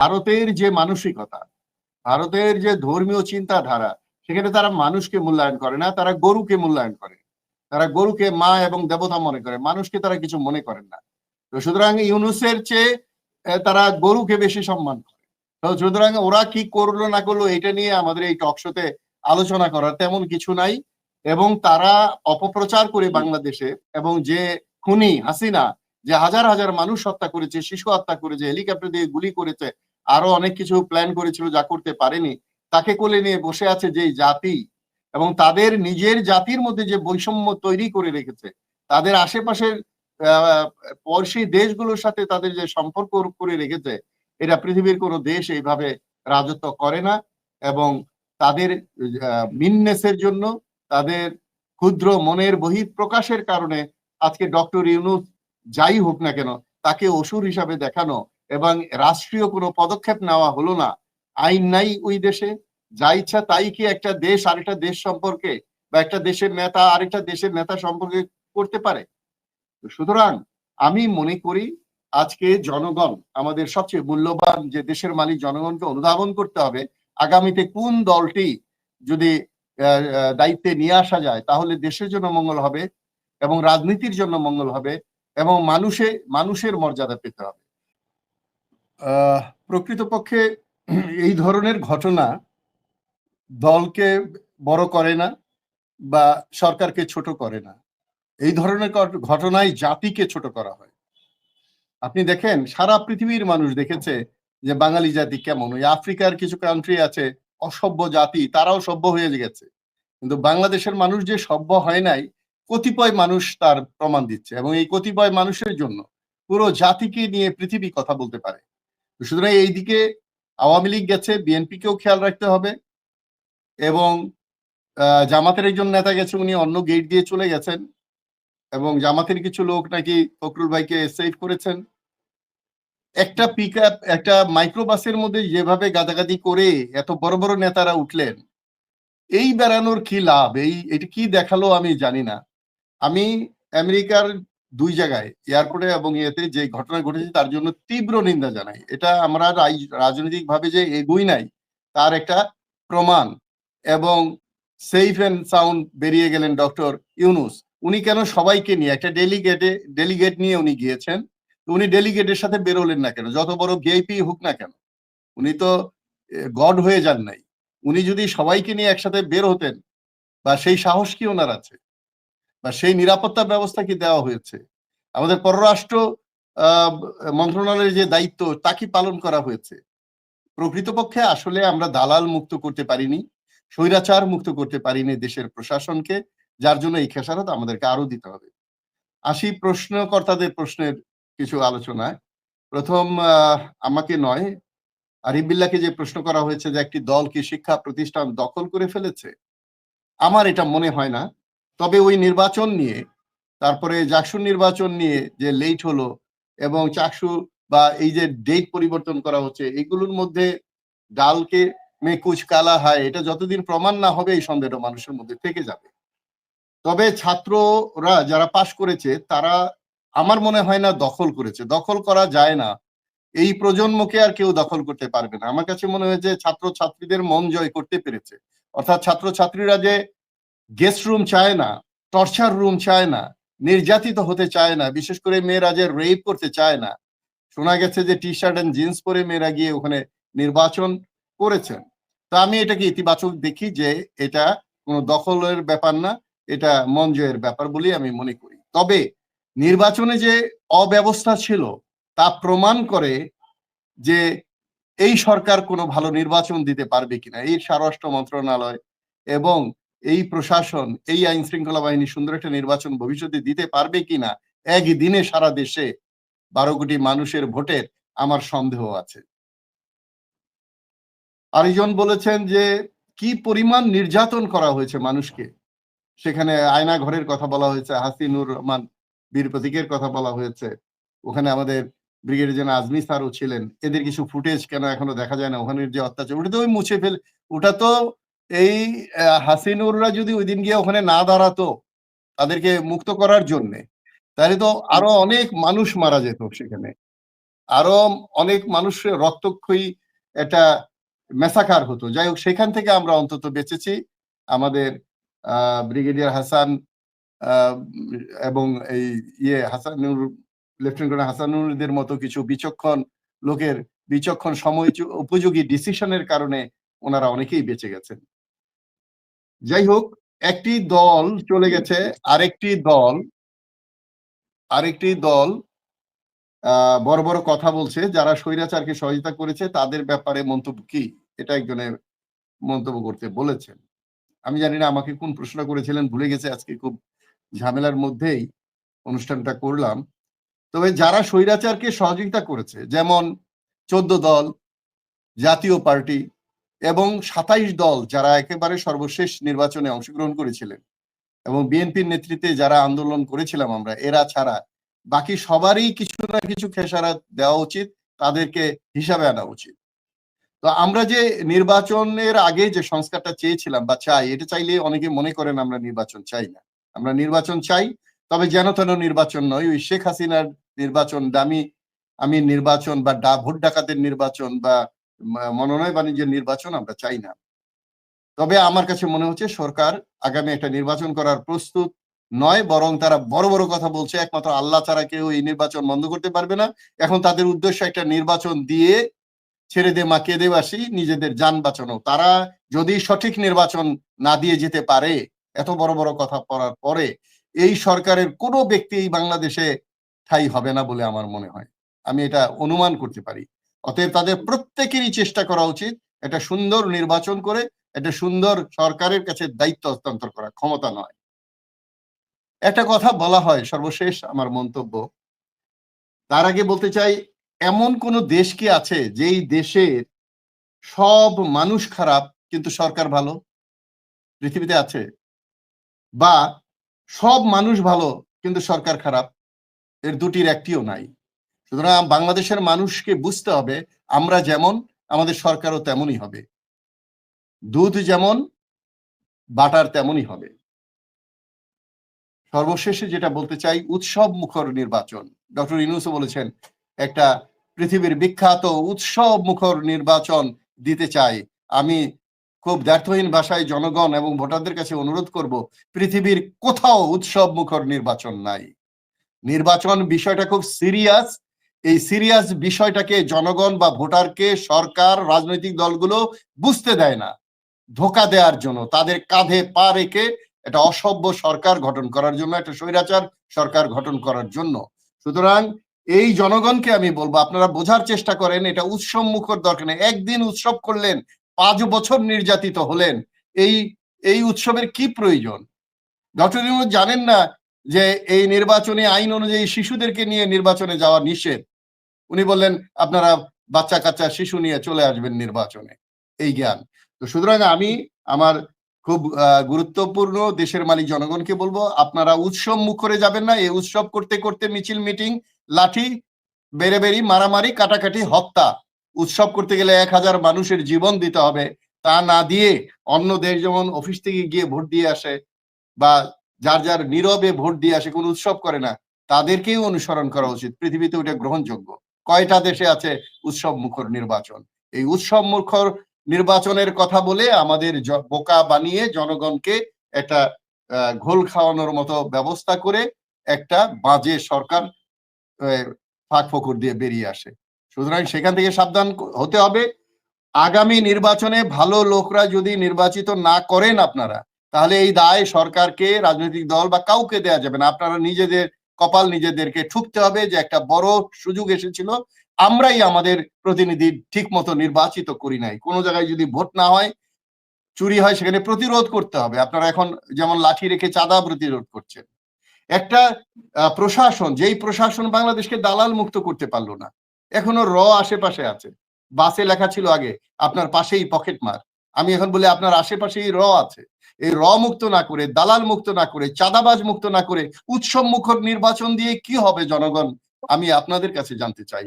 ভারতের যে মানসিকতা, ভারতের যে ধর্মীয় চিন্তাধারা, সেখানে তারা মানুষকে মূল্যায়ন করে না, তারা গরুকে মূল্যায়ন করে। তারা গরুকে মা এবং দেবতা মনে করে, মানুষকে তারা কিছু মনে করেন না। তো সুতরাং ইউনুসের চেয়ে তারা গরুকে বেশি সম্মান করে। তো সুতরাং ওরা কি করল না করল এটা নিয়ে আমাদের এই টকশোতে আলোচনা করার তেমন কিছু নাই এবং তারা অপপ্রচার করে বাংলাদেশে এবং যে খুনি হাসিনা, যে হাজার হাজার মানুষ হত্যা করেছে, শিশু হত্যা করেছে হেলিকপ্টার দিয়ে গুলি করেছে আরও অনেক কিছু প্ল্যান করেছিল যা করতে পারেনি, তাকে কোলে নিয়ে বসে আছে যে জাতি এবং তাদের নিজের জাতির মধ্যে যে বৈষম্য তৈরি করে রেখেছে, তাদের আশেপাশের পড়শি দেশগুলোর সাথে তাদের যে সম্পর্ক করে রেখেছে, এটা পৃথিবীর কোনো দেশ এইভাবে রাজত্ব করে না এবং তাদের মিননেসের জন্য তাদের ক্ষুদ্র মনের বহির প্রকাশের কারণে আজকে ডক্টর ইউনুস যাই হোক না কেন, তাকে অসুর হিসাবে দেখানো এবং রাষ্ট্রীয় কোনো পদক্ষেপ নেওয়া হলো না। আইন নাই ওই দেশে। যা ইচ্ছা তাই কি একটা দেশ আরেকটা দেশ সম্পর্কে বা একটা দেশের নেতা আরেকটা দেশের নেতা সম্পর্কে করতে পারে? সুতরাং আমি মনে করি আজকে জনগণ, আমাদের সবচেয়ে মূল্যবান যে দেশের মালিক জনগণকে অনুধাবন করতে হবে, আগামীতে কোন দলটি যদি দায়িত্বে নিয়ে আসা যায়, তাহলে দেশের জন্য মঙ্গল হবে এবং রাজনীতির জন্য মঙ্গল হবে এবং মানুষে, মানুষের মর্যাদা পেতে হবে। প্রকৃতপক্ষে এই ধরনের ঘটনা দলকে বড় করে না বা সরকারকে ছোট করে না। এই ধরনের ঘট- ঘটনায় জাতিকে ছোট করা হয়। আপনি দেখেন, সারা পৃথিবীর মানুষ দেখেছে যে বাঙালি জাতি কেমন। ওই আফ্রিকার কিছু কান্ট্রি আছে, অসভ্য জাতি, তারাও সভ্য হয়ে গেছে। কিন্তু বাংলাদেশের মানুষ যে সভ্য হয় নাই, কতিপয় মানুষ তার প্রমাণ দিচ্ছে এবং এই কতিপয় মানুষের জন্য পুরো জাতিকে নিয়ে পৃথিবী কথা বলতে পারে। সুতরাং এইদিকে আওয়ামী লীগ গেছে, বিএনপিকেও খেয়াল রাখতে হবে এবং জামাতের একজন নেতা গেছে, উনি অন্য গেট দিয়ে চলে গেছেন এবং জামাতের কিছু লোক নাকি ফখরুল ভাইকে সেভ করেছেন। একটা পিক একটা মাইক্রোবাসের মধ্যে যেভাবে গাদাগাদি করে এত বড় বড় নেতারা উঠলেন, এই বেড়ানোর কি লাভ? এই, এটা কি দেখাল আমি জানি না। আমি আমেরিকার দুই জায়গায়, এয়ারপোর্টে এবং ইয়েতে যে ঘটনা ঘটেছে তার জন্য তীব্র নিন্দা জানাই। এটা আমরা রাজনৈতিক ভাবে যে এগুই নাই, তার একটা প্রমাণ এবং সেফ এন্ড সাউন্ড বেরিয়ে গেলেন ডক্টর ইউনুস। উনি কেন সবাইকে নিয়ে, একটা ডেলিগেটে ডেলিগেট নিয়ে উনি গিয়েছেন, উনি ডেলিগেটের সাথে বেরোলেন না কেন? যত বড় ভিআইপি হোক না কেন? উনি তো গড হয়ে যান নাই। উনি যদি সবাইকে নিয়ে একসাথে বের হতেন, বা সেই সাহস কি ওনার আছে? বা সেই নিরাপত্তা ব্যবস্থা কি দেওয়া হয়েছে? আমাদের পররাষ্ট্র মন্ত্রণালয়ের যে দায়িত্ব, তা কি পালন করা হয়েছে? প্রকৃতপক্ষে আসলে আমরা দালাল মুক্ত করতে পারিনি, স্বৈরাচার মুক্ত করতে পারিনি দেশের প্রশাসনকে, যার জন্য এই খেসারত আমাদেরকে আরও দিতে হবে। আসি প্রশ্নকর্তাদের প্রশ্নের কিছু আলোচনায় প্রথম আমাকে নয় আরিফ বিল্লাহকে যে প্রশ্ন করা হয়েছে যে একটি দল কি শিক্ষা প্রতিষ্ঠান দখল করে ফেলেছে? আমার এটা মনে হয় না। তবে ওই নির্বাচন নিয়ে, তারপরে জাকসু নির্বাচন নিয়ে যে লেট হলো এবং চাকসু বা এই যে ডেট পরিবর্তন করা হচ্ছে, এগুলোর মধ্যে ডালকে মে কুচ কালা হয়, এটা যতদিন প্রমাণ না হবে এই সন্দেহটা মানুষের মধ্যে থেকে যাবে। তবে ছাত্ররা যারা পাশ করেছে, তারা আমার মনে হয় না দখল করেছে। দখল করা যায় না। এই প্রজন্মকে আর কেউ দখল করতে পারবে না। আমার কাছে মনে হয় যে ছাত্র ছাত্রীদের মন জয় করতে পেরেছে। অর্থাৎ ছাত্র ছাত্রীরা যে গেস্ট রুম চায় না, টর্চার রুম চায় না, নির্যাতিত হতে চায় না, বিশেষ করে মেয়েরা যে রেপ করতে চায় না। শোনা গেছে যে টি শার্ট এন্ড জিন্স পরে মেয়েরা গিয়ে ওখানে নির্বাচন করেছেন। তো আমি এটাকে ইতিবাচক দেখি যে এটা কোনো দখলের ব্যাপার না, এটা মন জয়ের ব্যাপার বলেই আমি মনে করি। তবে নির্বাচনে যে অব্যবস্থা ছিল তা প্রমাণ করে যে এই সরকার কোনো ভালো নির্বাচন দিতে পারবে কিনা, এই স্বরাষ্ট্র মন্ত্রণালয় এবং এই প্রশাসন, এই আইন শৃঙ্খলা বাহিনী সুন্দর একটা নির্বাচন ভবিষ্যতে দিতে পারবে কিনা, একদিনে সারা দেশে বারো কোটি মানুষের ভোটের আমার সন্দেহ আছে। আরেকজন বলেছেন যে, কি পরিমাণ নির্যাতন করা হয়েছে মানুষকে? সেখানে আয়না ঘরের কথা বলা হয়েছে, হাসিনুর রহমান বীর প্রতীকের কথা বলা হয়েছে। ওখানে আমাদের ব্রিগেডিয়ার জেনারেল আজমি স্যারও ছিলেন। এদের কিছু ফুটেজ কেন এখনও দেখা যায় না? ওখানের যে অত্যাচার, ওটা তো ওই মুছে ফেল, ওটা তো এই হাসিনুররা যদি ওই দিন গিয়ে ওখানে না দাঁড়াতো তাদেরকে মুক্ত করার জন্য তাহলে তো আরও অনেক মানুষ মারা যেত সেখানে। আরও অনেক মানুষের রক্তক্ষয়ী একটা মেসাকার হতো। যাই হোক সেখান থেকে আমরা অন্তত বেঁচেছি। আমাদের আহ ব্রিগেডিয়ার হাসান আহ, এবং এই ইয়ে হাসানুর লেফটেন্যান্ট কর্নেল হাসানুরদের মতো কিছু বিচক্ষণ লোকের বিচক্ষণ সময় উপযোগী ডিসিশনের কারণে ওনারা অনেকেই বেঁচে গেছেন। যাই হোক, একটি দল চলে গেছে, আরেকটি দল আরেকটি দল বড় বড় কথা বলছে। যারা স্বৈরাচারকে সহযোগিতা করেছে, তাদের ব্যাপারে মন্তব্য কি? এটা একজনের মন্তব্য করতে বলেছেন। আমি জানি না আমাকে কোন প্রশ্ন করেছিলেন, ভুলে গেছে, আজকে খুব ঝামেলার মধ্যেই অনুষ্ঠানটা করলাম। তবে যারা স্বৈরাচারকে সহযোগিতা করেছে, যেমন চোদ্দ দল, জাতীয় পার্টি এবং সাতাইশ দল যারা একেবারে সর্বশেষ নির্বাচনে অংশগ্রহণ করেছিলেন এবং বিএনপির নেতৃত্বে যারা আন্দোলন করেছিলাম আমরা, এরা ছাড়া, বাকি সবারই কিছু না কিছু খেসারাত দেওয়া উচিত, তাদেরকে হিসাবে আনা উচিত। তো আমরা যে নির্বাচনের আগে যে সংস্কারটা চেয়েছিলাম বা চাই, এটা চাইলে অনেকে মনে করেন আমরা নির্বাচন চাই না। আমরা নির্বাচন চাই, তবে যেন তেন নির্বাচন নয়। ওই শেখ হাসিনার নির্বাচন, দামি, আমি নির্বাচন বা ভোট ডাকাতের নির্বাচন বা মনোনয় বাণিজ্যের নির্বাচন আমরা চাই না। তবে আমার কাছে মনে হচ্ছে সরকার আগামী একটা নির্বাচন করার প্রস্তুত নয়, বরং তারা বড় বড় কথা বলছে, একমাত্র আল্লাহ ছাড়া কেউ এই নির্বাচন বন্ধ করতে পারবে না। এখন তাদের উদ্দেশ্য একটা নির্বাচন দিয়ে ছেড়ে দে মা কেঁদে বাসি নিজেদের যান বাঁচানো। তারা যদি সঠিক নির্বাচন না দিয়ে যেতে পারে, এত বড় বড় কথা পড়ার পরে এই সরকারের কোনো ব্যক্তি বাংলাদেশে ঠাই হবে না বলে আমার মনে হয়। আমি এটা অনুমান করতে পারি। অতএব তাদের প্রত্যেকেরই চেষ্টা করা উচিত একটা সুন্দর নির্বাচন করে একটা সুন্দর সরকারের কাছে দায়িত্ব হস্তান্তর করা, ক্ষমতা নয়। একটা কথা বলা হয়, সর্বশেষ আমার মন্তব্য। তার আগে বলতে চাই, এমন কোন দেশ কি আছে যেই দেশের সব মানুষ খারাপ, কিন্তু সরকার ভালো? পৃথিবীতে আছে। বা সব মানুষ ভালো, কিন্তু সরকার খারাপ? এর দুটির একটিও নাই। সুতরাং বাংলাদেশের মানুষকে বুঝতে হবে, আমরা যেমন, আমাদের সরকারও তেমনই হবে। দুধ যেমন, বাটার তেমনই হবে। সর্বশেষে যেটা বলতে চাই, উৎসব মুখর নির্বাচন। ডক্টর ইনুসও বলেছেন, একটা পৃথিবীর বিখ্যাত উৎসব মুখর নির্বাচন দিতে চাই। আমি খুব দ্ব্যর্থহীন ভাষায় জনগণ এবং ভোটারদের কাছে অনুরোধ করব, পৃথিবীর কোথাও উৎসব মুখর নির্বাচন নাই। নির্বাচন বিষয়টা খুব সিরিয়াস এই সিরিয়াস বিষয়টাকে জনগণ বা ভোটারকে সরকার, রাজনৈতিক দলগুলো বুঝতে দেয় না। ধোকা দেওয়ার জন্য, তাদের কাঁধে পা রেখে একটা অসভ্য সরকার গঠন করার জন্য, একটা স্বৈরাচার সরকার গঠন করার জন্য। সুতরাং এই জনগণকে আমি বলব, আপনারা বোঝার চেষ্টা করেন, এটা উৎসব মুখর দরকার নেই। একদিন উৎসব করলেন, পাঁচ বছর নির্যাতিত হলেন, এই এই উৎসবের কি প্রয়োজন? ডক্টর জানেন না যে এই নির্বাচনী আইন অনুযায়ী শিশুদেরকে নিয়ে নির্বাচনে যাওয়া নিষেধ। উনি বললেন, আপনারা বাচ্চা কাচ্চা শিশু নিয়ে চলে আসবেন নির্বাচনে। এই জ্ঞান। তো সুতরাং আমি আমার খুব গুরুত্বপূর্ণ দেশের মালিক জনগণকে বলব, আপনারা উৎসব মুখরে যাবেন না। এই উৎসব করতে করতে মিছিল, মিটিং, লাঠি, বেড়ে বেরি মারামারি, কাটাকাটি, হত্যা উৎসব করতে গেলে এক হাজার মানুষের জীবন দিতে হবে। তা না দিয়ে অন্য দেশ যেমন অফিস থেকে গিয়ে ভোট দিয়ে আসে বা যার যার নীরবে ভোট দিয়ে আসে, কোনো উৎসব করে না তাদেরকেই অনুসরণ করা উচিত। পৃথিবীতে ওটা গ্রহণযোগ্য। কয়টা দেশে আছে উৎসব মুখর নির্বাচন? এই উৎসব মুখর নির্বাচনের কথা বলে আমাদের বোকা বানিয়ে জনগণকে একটা ঘোল খাওয়ানোর মতো ব্যবস্থা করে একটা বাজে সরকার ফাঁক ফকর দিয়ে বেরিয়ে আসে। সুতরাং সেখান থেকে সাবধান হতে হবে। আগামী নির্বাচনে ভালো লোকরা যদি নির্বাচিত না করেন আপনারা, তাহলে এই দায় সরকারকে, রাজনৈতিক দল বা কাউকে দেয়া যাবে না। আপনারা নিজেদের কপাল নিজেদেরকে ঠুকতে হবে যে একটা বড় সুযোগ এসেছিল। আমরাই আমাদের প্রতিনিধি ঠিক মতো নির্বাচিত করি নাই। কোনো জায়গায় যদি ভোট না হয়, চুরি হয়, সেখানে প্রতিরোধ করতে হবে। আপনারা এখন যেমন লাঠি রেখে চাঁদা প্রতিরোধ করছেন। একটা প্রশাসন, যেই প্রশাসন বাংলাদেশকে দালাল মুক্ত করতে পারল না, এখনও র আশেপাশে আছে। বাসে লেখা ছিল আগে, আপনার পাশেই পকেট মার আমি এখন বলি, আপনার আশেপাশেই র আছে। এই র মুক্ত না করে, দালাল মুক্ত না করে, চাঁদাবাজ মুক্ত না করে, উৎসব মুখর নির্বাচন দিয়ে কি হবে জনগণ? আমি আপনাদের কাছে জানতে চাই।